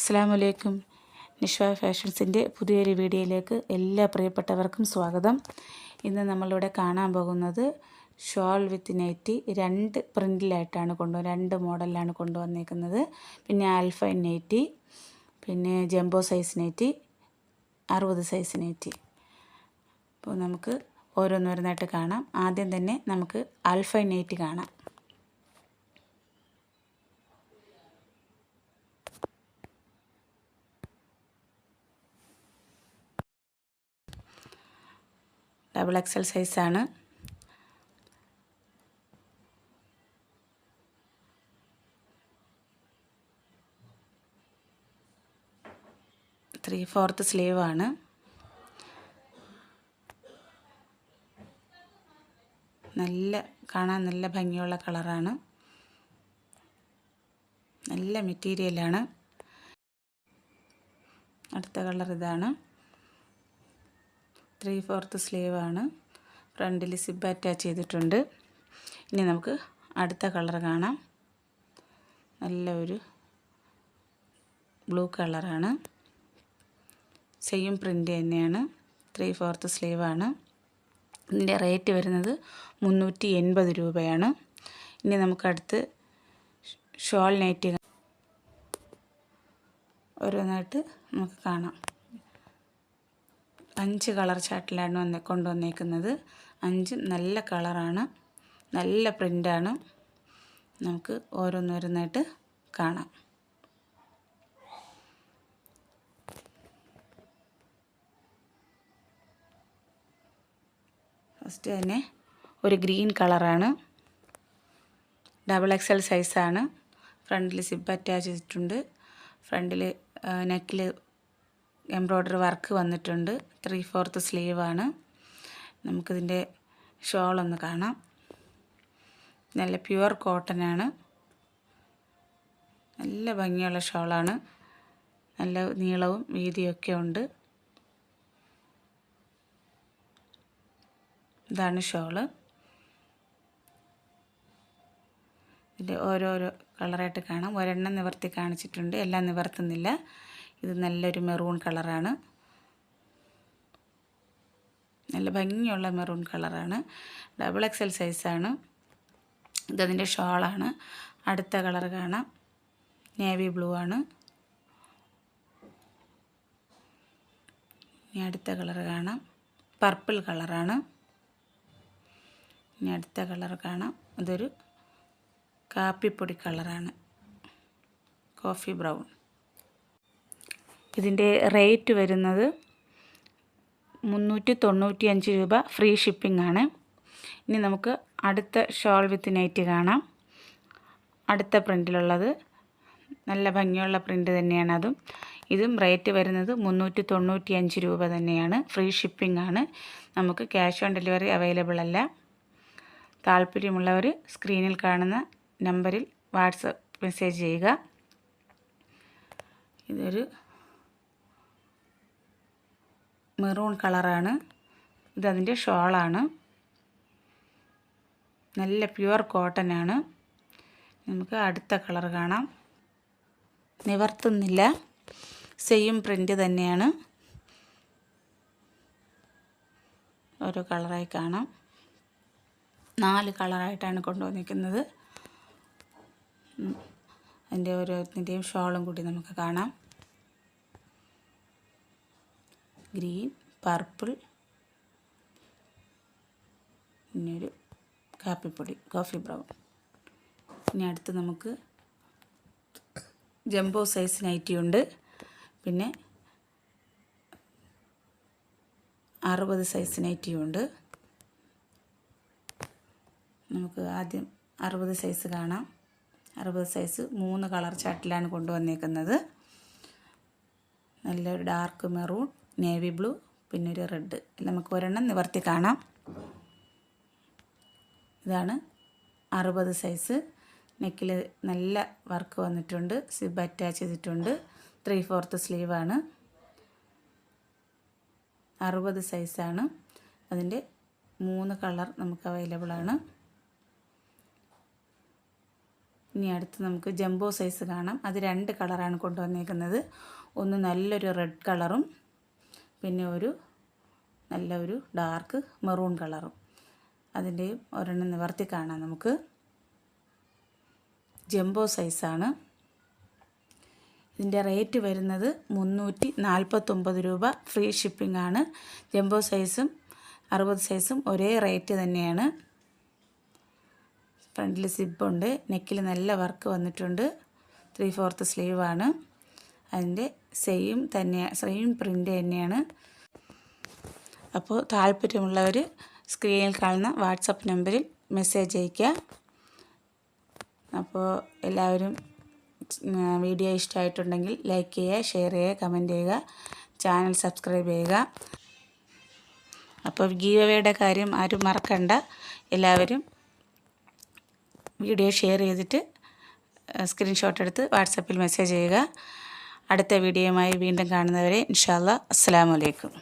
അസ്സാം വലൈക്കും നിഷ്വ ഫാഷൻസിന്റെ പുതിയൊരു വീഡിയോയിലേക്ക് എല്ലാ പ്രിയപ്പെട്ടവർക്കും സ്വാഗതം. ഇന്ന് നമ്മളിവിടെ കാണാൻ പോകുന്നത് ഷോൾ വിത്ത് നൈറ്റി രണ്ട് പ്രിന്റിലായിട്ടാണ് കൊണ്ടു രണ്ട് മോഡലിലാണ് കൊണ്ടുവന്നേക്കുന്നത് പിന്നെ ആൽഫൈൻ നൈറ്റി പിന്നെ ജംബോ സൈസ് നൈറ്റി അറുപത് സൈസ് നൈറ്റി. അപ്പോൾ നമുക്ക് ഓരോന്നോരോന്നായിട്ട് കാണാം. ആദ്യം തന്നെ നമുക്ക് ആൽഫൈൻ നൈറ്റി കാണാം. ഡബിൾ എക്സൽ സൈസാണ് ത്രീ ഫോർത്ത് സ്ലീവാണ് നല്ല കാണാൻ നല്ല ഭംഗിയുള്ള കളറാണ് നല്ല മെറ്റീരിയലാണ് അടുത്ത കളർ ഇതാണ്. ത്രീ ഫോർത്ത് ആണ് ഫ്രണ്ടിൽ സിബ് അറ്റാച്ച് ചെയ്തിട്ടുണ്ട്. ഇനി നമുക്ക് അടുത്ത കളർ കാണാം. നല്ല ഒരു ബ്ലൂ കളറാണ്. സെയിം പ്രിന്റ് തന്നെയാണ്. ത്രീ ഫോർത്ത് ആണ് ഇതിന്റെ റേറ്റ് വരുന്നത് മുന്നൂറ്റി എൺപത് രൂപയാണ്. ഇനി നമുക്കടുത്ത് ഷോൾ നൈറ്റ് ഓരോന്നായിട്ട് നമുക്ക് കാണാം. അഞ്ച് കളർ ചാർട്ടിലാണ് വന്ന് കൊണ്ടുവന്നേക്കുന്നത്. അഞ്ച് നല്ല കളറാണ്. നല്ല പ്രിന്റാണ് നമുക്ക് ഓരോന്നോരോന്നായിട്ട് കാണാം. ഫസ്റ്റ് തന്നെ ഒരു ഗ്രീൻ കളറാണ്. ഡബിൾ എക്സൽ സൈസാണ് ഫ്രണ്ടിൽ സിബ് അറ്റാച്ച് ചെയ്തിട്ടുണ്ട്. ഫ്രണ്ടിൽ നെക്കിൽ എംബ്രോയ്ഡറി വർക്ക് വന്നിട്ടുണ്ട്. ത്രീ ഫോർത്ത് സ്ലീവാണ് നമുക്കിതിന്റെ ഷോളൊന്ന് കാണാം. നല്ല പ്യുവർ കോട്ടനാണ് നല്ല ഭംഗിയുള്ള ഷോളാണ് നല്ല നീളവും വീതിയൊക്കെ ഉണ്ട്. ഇതാണ് ഷോൾ ഇതിന്റെ ഓരോരോ കളറായിട്ട് കാണാം. ഒരെണ്ണം നിവർത്തി കാണിച്ചിട്ടുണ്ട്. എല്ലാം നിവർത്തുന്നില്ല. ഇത് നല്ലൊരു മെറൂൺ കളറാണ്. നല്ല ഭംഗിയുള്ള മെറൂൺ കളറാണ്. ഡബിൾ എക്സൽ സൈസാണ്. ഇതതിന്റെ ഷോളാണ്. അടുത്ത കളർ കാണാം. നേവി ബ്ലൂ ആണ്. ഇനി അടുത്ത കളർ കാണാം. പർപ്പിൾ കളറാണ്. ഇനി അടുത്ത കളർ കാണാം. അതൊരു കാപ്പിപ്പൊടി കളറാണ്. Coffee brown. ഇതിന്റെ റേറ്റ് വരുന്നത് മുന്നൂറ്റി തൊണ്ണൂറ്റി അഞ്ച് രൂപ ഫ്രീ ഷിപ്പിംഗ് ആണ്. ഇനി നമുക്ക് അടുത്ത ഷോൾ വിത്ത് നൈറ്റ് കാണാം. അടുത്ത പ്രിന്റിലുള്ളത് നല്ല ഭംഗിയുള്ള പ്രിന്റ് തന്നെയാണ് അതും. ഇതും റേറ്റ് വരുന്നത് മുന്നൂറ്റി തൊണ്ണൂറ്റി അഞ്ച് രൂപ തന്നെയാണ്. ഫ്രീ ഷിപ്പിംഗ് ആണ്. നമുക്ക് ക്യാഷ് ഓൺ ഡെലിവറി അവൈലബിൾ അല്ല. താല്പര്യമുള്ളവർ സ്ക്രീനിൽ കാണുന്ന നമ്പറിൽ വാട്സപ്പ് മെസ്സേജ് ചെയ്യുക. ഇതൊരു മെറൂൺ കളറാണ്. ഇതതിന്റെ ഷോളാണ്. നല്ല പ്യുവർ ആണ് നമുക്ക് അടുത്ത കളർ കാണാം. നിവർത്തുന്നില്ല. സെയിം പ്രിന്റ് തന്നെയാണ്. ഓരോ കളറായി കാണാം. നാല് കളറായിട്ടാണ് കൊണ്ടുവന്നിരിക്കുന്നത്. അതിന്റെ ഓരോത്തിന്റെയും ഷോളും കൂടി നമുക്ക് കാണാം. ഗ്രീൻ പർപ്പിൾ പിന്നെ ഒരു കാപ്പിപ്പൊടി കോഫി ബ്രൗൺ. ഇനി അടുത്ത് നമുക്ക് ജംബോ സൈസ് നൈറ്റി ഉണ്ട്. പിന്നെ അറുപത് സൈസ് നൈറ്റിയും ഉണ്ട്. നമുക്ക് ആദ്യം അറുപത് സൈസ് കാണാം. അറുപത് സൈസ് മൂന്ന് കളർ ചാട്ടിലാണ് കൊണ്ടുവന്നേക്കുന്നത്. നല്ലൊരു ഡാർക്ക് മെറൂൺ. നേവി ബ്ലൂ പിന്നെ ഒരു റെഡ്. നമുക്ക് ഒരെണ്ണം നിവർത്തി കാണാം. ഇതാണ് അറുപത് സൈസ്. നെക്കിൽ നല്ല വർക്ക് വന്നിട്ടുണ്ട്. സിബ് അറ്റാച്ച് ചെയ്തിട്ടുണ്ട്. ത്രീ ഫോർത്ത് സ്ലീവാണ്. അറുപത് സൈസാണ്. അതിന്റെ മൂന്ന് കളർ നമുക്ക് അവൈലബിൾ ആണ് ഇനി അടുത്ത് നമുക്ക് ജംബോ സൈസ് കാണാം. അത് രണ്ട് കളറാണ് കൊണ്ടുവന്നേക്കുന്നത്. ഒന്ന് നല്ലൊരു റെഡ് കളറും പിന്നെ ഒരു നല്ല ഒരു ഡാർക്ക് മെറൂൺ കളറും അതിന്റെയും ഒരെണ്ണം നിവർത്തി കാണാം നമുക്ക്. ജംബോ സൈസാണ് ഇതിന്റെ റേറ്റ് വരുന്നത് മുന്നൂറ്റി നാൽപ്പത്തൊമ്പത് രൂപ. ഫ്രീ ഷിപ്പിംഗ് ആണ്. ജംബോ സൈസും അറുപത് സൈസും ഒരേ റേറ്റ് തന്നെയാണ്. ഫ്രണ്ടിൽ സിബുണ്ട് നെക്കിൽ നല്ല വർക്ക് വന്നിട്ടുണ്ട്. ത്രീ ഫോർത്ത് സ്ലീവാണ് അതിന്റെ സെയിം തന്നെ സെയിം പ്രിന്റ് തന്നെയാണ്. അപ്പോൾ താല്പര്യമുള്ളവർ സ്ക്രീനിൽ കാണുന്ന വാട്സപ്പ് നമ്പറിൽ മെസ്സേജ് അയയ്ക്കുക. അപ്പോൾ എല്ലാവരും വീഡിയോ ഇഷ്ടമായിട്ടുണ്ടെങ്കിൽ ലൈക്ക് ചെയ്യുക ഷെയർ ചെയ്യുക കമന്റ് ചെയ്യുക ചാനൽ സബ്സ്ക്രൈബ് ചെയ്യുക. അപ്പോൾ ഗീവയുടെ കാര്യം ആരും മറക്കണ്ട. എല്ലാവരും വീഡിയോ ഷെയർ ചെയ്തിട്ട് സ്ക്രീൻഷോട്ട് എടുത്ത് വാട്സപ്പിൽ മെസ്സേജ് ചെയ്യുക. അടുത്ത വീഡിയോയുമായി വീണ്ടും കാണുന്നവരെ ഇൻഷാല്ല അസ്സാം വലൈക്കും